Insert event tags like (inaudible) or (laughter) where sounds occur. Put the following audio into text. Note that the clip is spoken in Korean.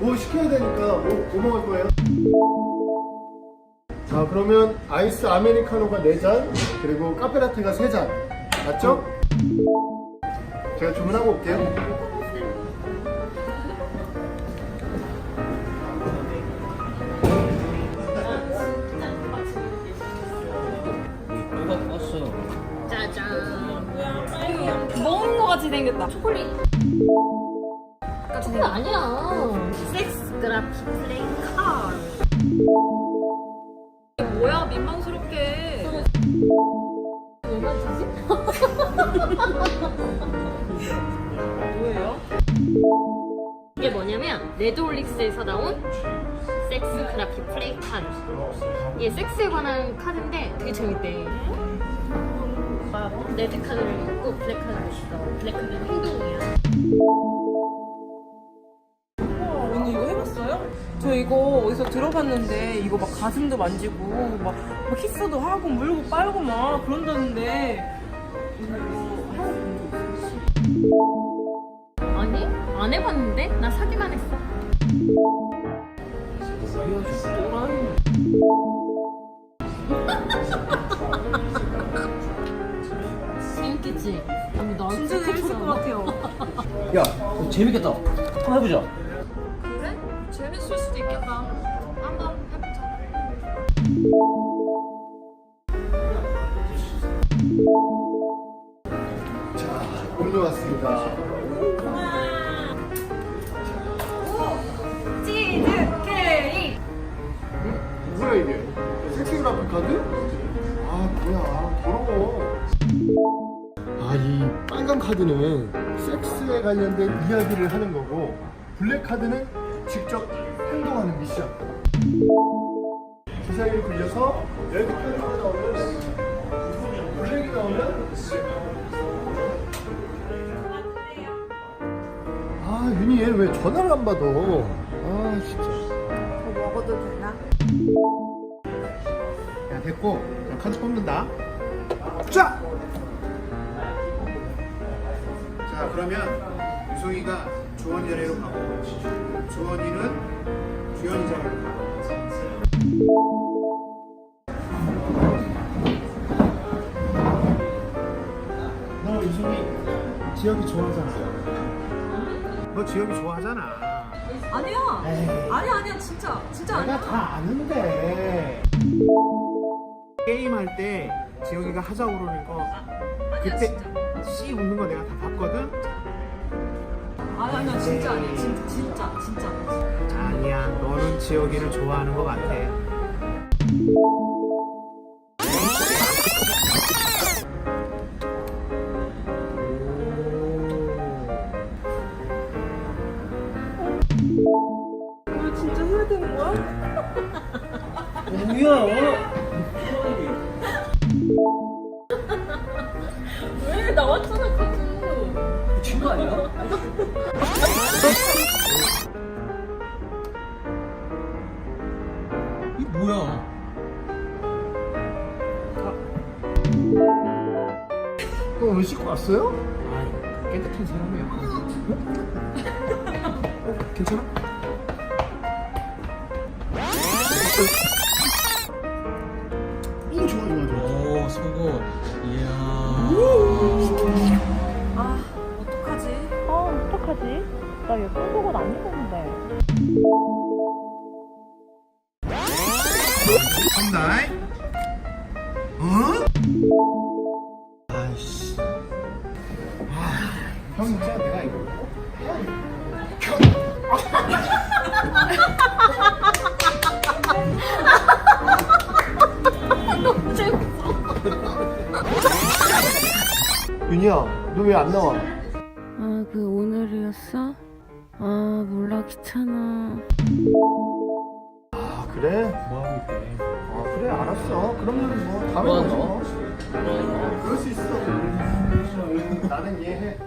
뭐 시켜야 되니까 뭐, 뭐 먹을 거예요? 자 그러면 아이스 아메리카노가 4잔 그리고 카페라테가 3잔 맞죠? 제가 주문하고 올게요? 짜잔. 먹는 거 같이 생겼다. 초콜릿. 초콜릿 아니야. 섹스 그라피 플레이카. 뭐야 민망스럽게 주지? (laughs) 뭐예요? 이게 뭐냐면 레드올릭스에서 나온 섹스 그라피 플레이 카드. 이게 섹스에 관한 카드인데 되게 재밌대. 레드 카드를 있고 블랙 카드를 있어. 블랙 카드는 행동이야. 저 이거 어디서 들어봤는데 이거 막 가슴도 만지고 막, 막 키스도 하고 물고 빨고 막 그런다는데 이거 있어요? 아니 안 해봤는데 나 사기만 했어. 재밌겠지? 아니 나 진짜 재밌을 것 같아요 야, 재밌겠다. 한번 해보자. 한번 해보자. 자 음료 왔습니다. 치즈 케이크 뭐야 이게? 섹시그라피 카드? 아 뭐야. 더러워. 아이 빨간 카드는 섹스에 관련된 이야기를 하는 거고 블랙 카드는 직접 하는 미션. 주사위를 굴려서 카드가 나오면 블랙이 나오면 아 윤희 얘 왜 전화를 안 받아? 아 진짜. 더 먹어도 되나? 야 됐고. 자, 카드 뽑는다. 자! 자 그러면 유성이가 주원이 자리로 가고 주원이는 주연이 자리로 가너 유성이 지혁이 좋아하잖아. 너 지혁이 좋아하잖아. 아니야. 에이. 아니야 아니야. 진짜 진짜 내가 아니야. 다 아는데. 게임 할 때 지혁이가 하자 그러는 거 아니야 그때 진짜. 씨 웃는 거 내가 다 봤거든 아니 아니야 진짜 아니야 진짜 진짜 진짜 아니야 너는 지혁이를 좋아하는 거 같아. 이거 진짜 해야 되는 거야? 뭐야? 왜 나왔잖아 친구 아니야? 이 뭐야? 그럼 왜 씻고 왔어요? 아, 깨끗한 사람이야. 어, 괜찮아? 오 좋아 좋아 좋아 오, 속옷. 이야. 나 예쁜 속옷 안 입었는데. 한다 어? 아이씨 아, 형 진짜 내가 이거 (laughs) (laughs) 윤희야 너 왜 안 나와? 아, 그 오늘이었어? 아, 몰라, 귀찮아. 아 그래? 뭐하고 있대? 아 그래 알았어 그러면 뭐 다음에 뭐? 뭐뭐 그럴 수 있어 나는 이해해